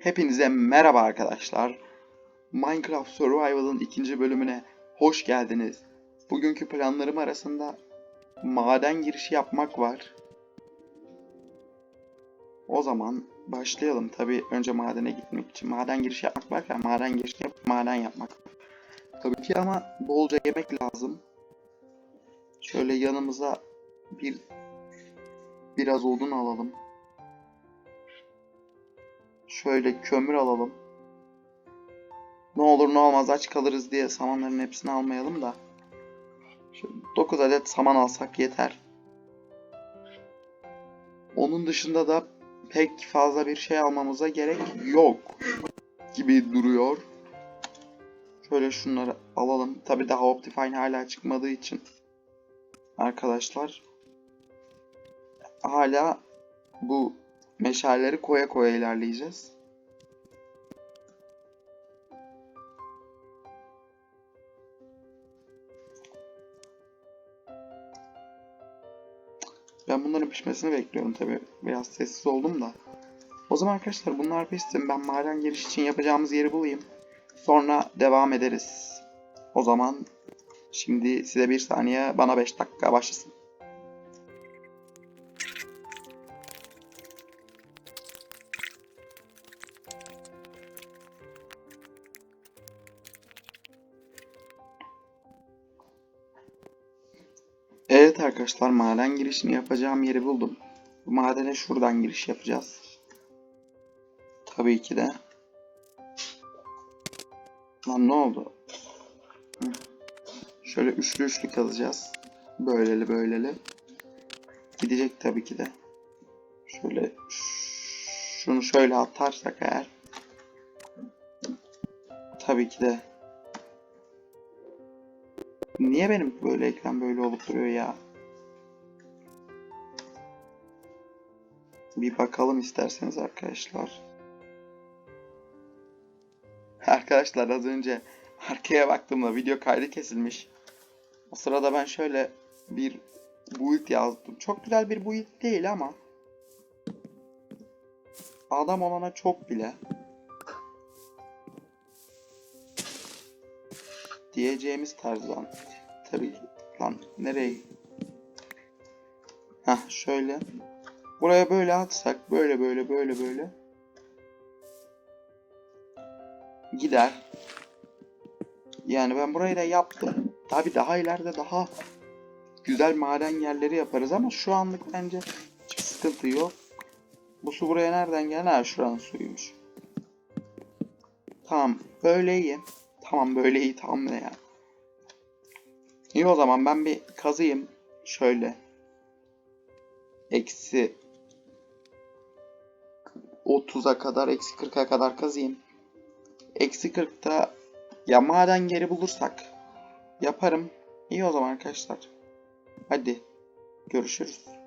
Hepinize merhaba arkadaşlar. Minecraft Survival'ın ikinci bölümüne hoş geldiniz. Bugünkü planlarım arasında maden girişi yapmak var. O zaman başlayalım. Tabi önce madene gitmek için. Maden girişi yapmak varken maden girişi yapıp maden yapmak. Tabii ki ama bolca yemek lazım. Şöyle yanımıza bir biraz odun alalım. Şöyle kömür alalım. Ne olur ne olmaz aç kalırız diye samanların hepsini almayalım da. Şöyle 9 adet saman alsak yeter. Onun dışında da pek fazla bir şey almamıza gerek yok gibi duruyor. Şöyle şunları alalım. Tabi daha Optifine hala çıkmadığı için arkadaşlar hala bu meşaleleri koya koya ilerleyeceğiz. Ben bunların pişmesini bekliyorum tabi. Biraz sessiz oldum da. O zaman arkadaşlar bunlar pişsin. Ben maden giriş için yapacağımız yeri bulayım. Sonra devam ederiz. O zaman şimdi size bir saniye bana 5 dakika başlasın. Arkadaşlar maden girişini yapacağım yeri buldum. Bu madene şuradan giriş yapacağız. Tabii ki de. Lan ne oldu? Şöyle üçlü üçlü kazacağız. Böyleli böyleli. Gidecek tabii ki de. Şöyle şunu şöyle atarsak eğer. Tabii ki de. Niye benim böyle ekran böyle olup duruyor ya? Bir bakalım isterseniz arkadaşlar. Arkadaşlar az önce arkaya baktığımda video kaydı kesilmiş. O sırada ben şöyle bir build yazdım. Çok güzel bir build değil ama adam olana çok bile diyeceğimiz tarzdan. Tabii. Lan nereye? Hah şöyle. Buraya böyle atsak böyle böyle böyle böyle. Gider. Yani ben burayı da yaptım. Tabii daha ileride daha güzel maden yerleri yaparız ama şu anlık bence hiçbir sıkıntı yok. Bu su buraya nereden geldi? Ha şuranın suyuymuş. Tamam böyle iyi. Tamam böyle iyi tamam ne ya. İyi o zaman ben bir kazıyım. Şöyle. Eksi 30'a kadar, eksi 40'a kadar kazıyım. Eksi 40'ta ya maden geri bulursak yaparım. İyi o zaman arkadaşlar. Hadi görüşürüz.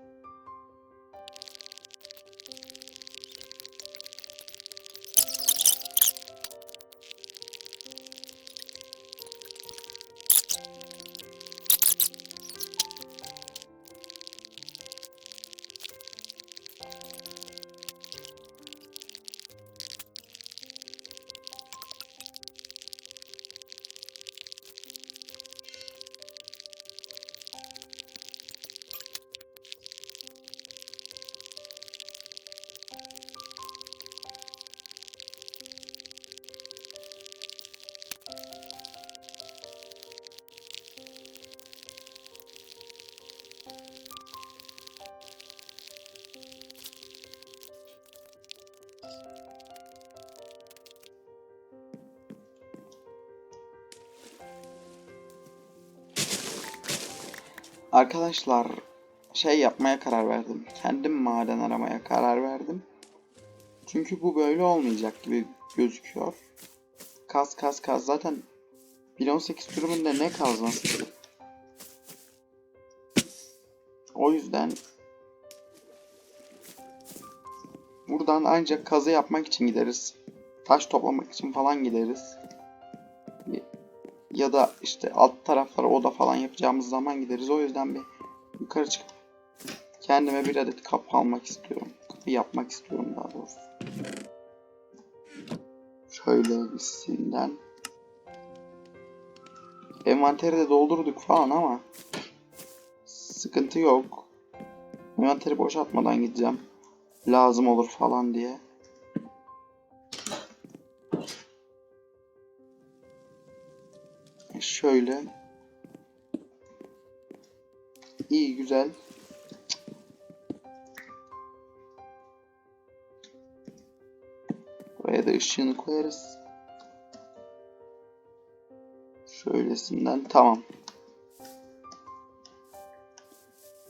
Arkadaşlar şey yapmaya karar verdim. Kendim maden aramaya karar verdim. Çünkü bu böyle olmayacak gibi gözüküyor. Kaz kaz kaz zaten 1.18 sürümünde ne kazması? O yüzden buradan ancak kazı yapmak için gideriz. Taş toplamak için falan gideriz. Ya da işte alt taraflara oda falan yapacağımız zaman gideriz. O yüzden bir yukarı çıkıp kendime bir adet kapı almak istiyorum. Kapı yapmak istiyorum daha doğrusu. Şöyle gibisinden. Envanteri de doldurduk falan ama sıkıntı yok. Envanteri boşaltmadan gideceğim. Lazım olur falan diye. Şöyle. İyi güzel. Buraya da ışığını koyarız. Şöylesinden tamam.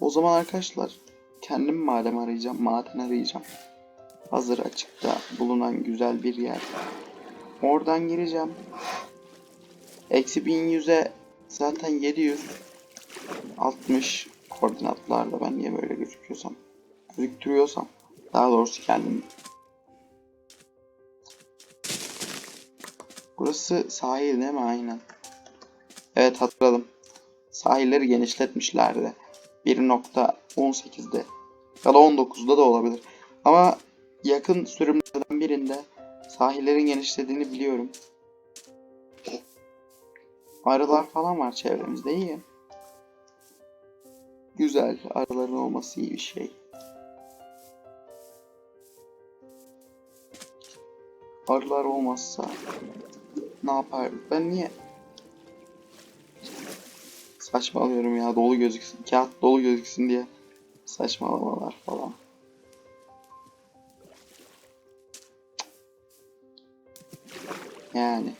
O zaman arkadaşlar kendim madem arayacağım, maden arayacağım. Hazır açıkta bulunan güzel bir yer. Oradan gireceğim. Eksi 1100'e zaten 760 koordinatlarla ben niye böyle gözüküyorsam gözüktürüyorsam daha doğrusu kendim Burası sahil değil mi? Aynen. Evet hatırladım. Sahilleri genişletmişlerdi. 1.18'de ya da 19'da da olabilir. Ama yakın sürümlerden birinde sahillerin genişlediğini biliyorum. Arılar falan var çevremizde iyi. Güzel. Arıların olması iyi bir şey. Arılar olmazsa ne yapardık? Ben niye saçmalıyorum ya dolu gözüksün, kağıt dolu gözüksün diye saçmalamalar falan. Yani.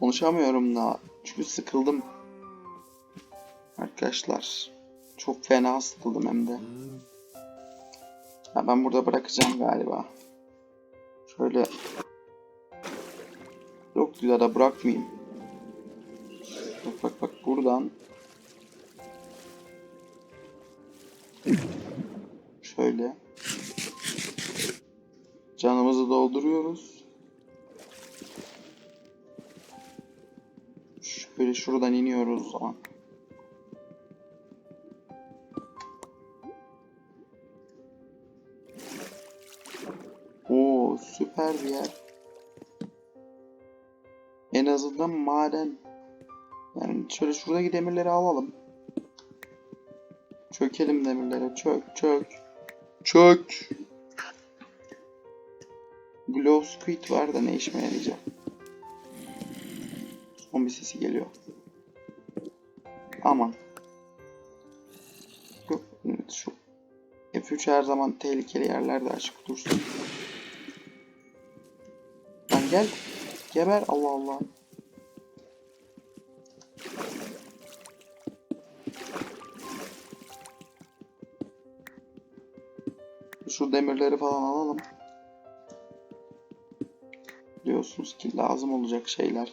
Konuşamıyorum da çünkü sıkıldım. Arkadaşlar çok fena sıkıldım hem de. Ya ben burada bırakacağım galiba. Şöyle Yok da bırakmayayım. Bak bak bak buradan Şöyle Canımızı dolduruyoruz. Şöyle şuradan iniyoruz o zaman. Oo süper bir yer. En azından maden. Yani şöyle şuradaki demirleri alalım. Çökelim demirlere. Çök çök. Çök. Glow Squid var da ne işime yarayacak. Son bir sesi geliyor. Aman. Yok, Şu F3 her zaman tehlikeli yerlerde açık dursun. Lan gel. Geber Allah Allah. Şu demirleri falan alalım. Biliyorsunuz ki lazım olacak şeyler.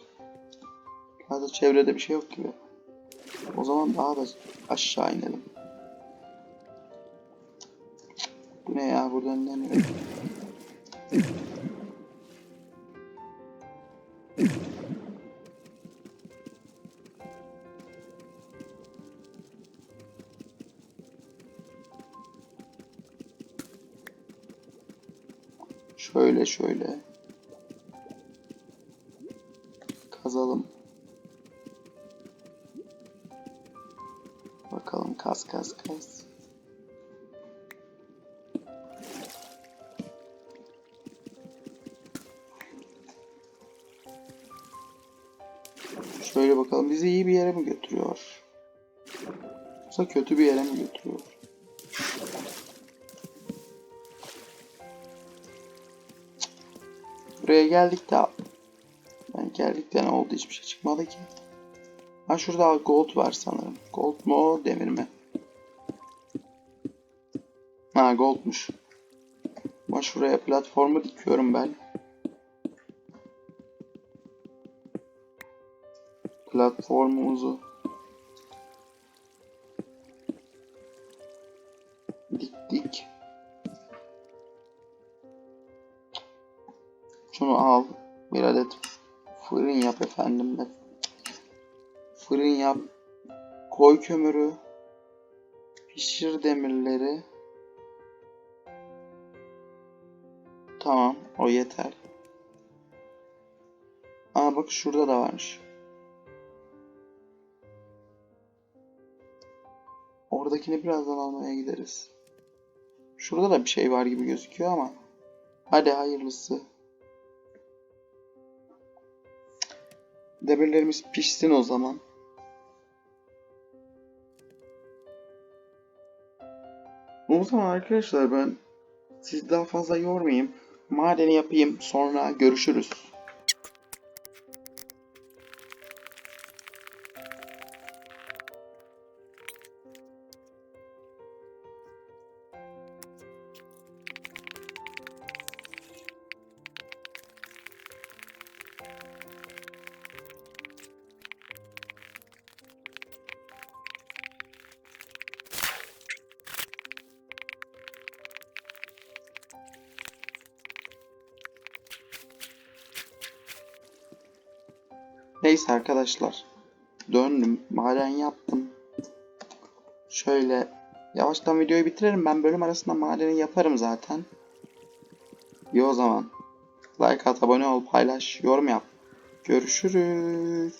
Hadi çevrede bir şey yok gibi. O zaman daha da aşağı inelim. Bu ne ya buradan inemiyorum. Şöyle şöyle. Şöyle bakalım bizi iyi bir yere mi götürüyor? Yoksa kötü bir yere mi götürüyor? Buraya geldik de ben geldik de ne oldu hiçbir şey çıkmadı ki. Ha şurada gold var sanırım. Gold mu demir mi? Ha goldmuş. Ama şuraya platformu dikiyorum ben. Platformumuzu diktik. Şunu al. Bir adet fırın yap efendim de. Fırın yap. Koy kömürü. Pişir demirleri. Tamam, o yeter. Aa bak şurada da varmış. Oradakini birazdan almaya gideriz. Şurada da bir şey var gibi gözüküyor ama. Hadi hayırlısı. Demirlerimiz pişsin o zaman. O zaman arkadaşlar ben sizi daha fazla yormayayım. Madeni yapayım sonra görüşürüz. Neyse arkadaşlar. Döndüm. Maden yaptım. Şöyle yavaştan videoyu bitirelim. Ben bölüm arasında madeni yaparım zaten. İyi o zaman. Like at, abone ol, paylaş, yorum yap. Görüşürüz.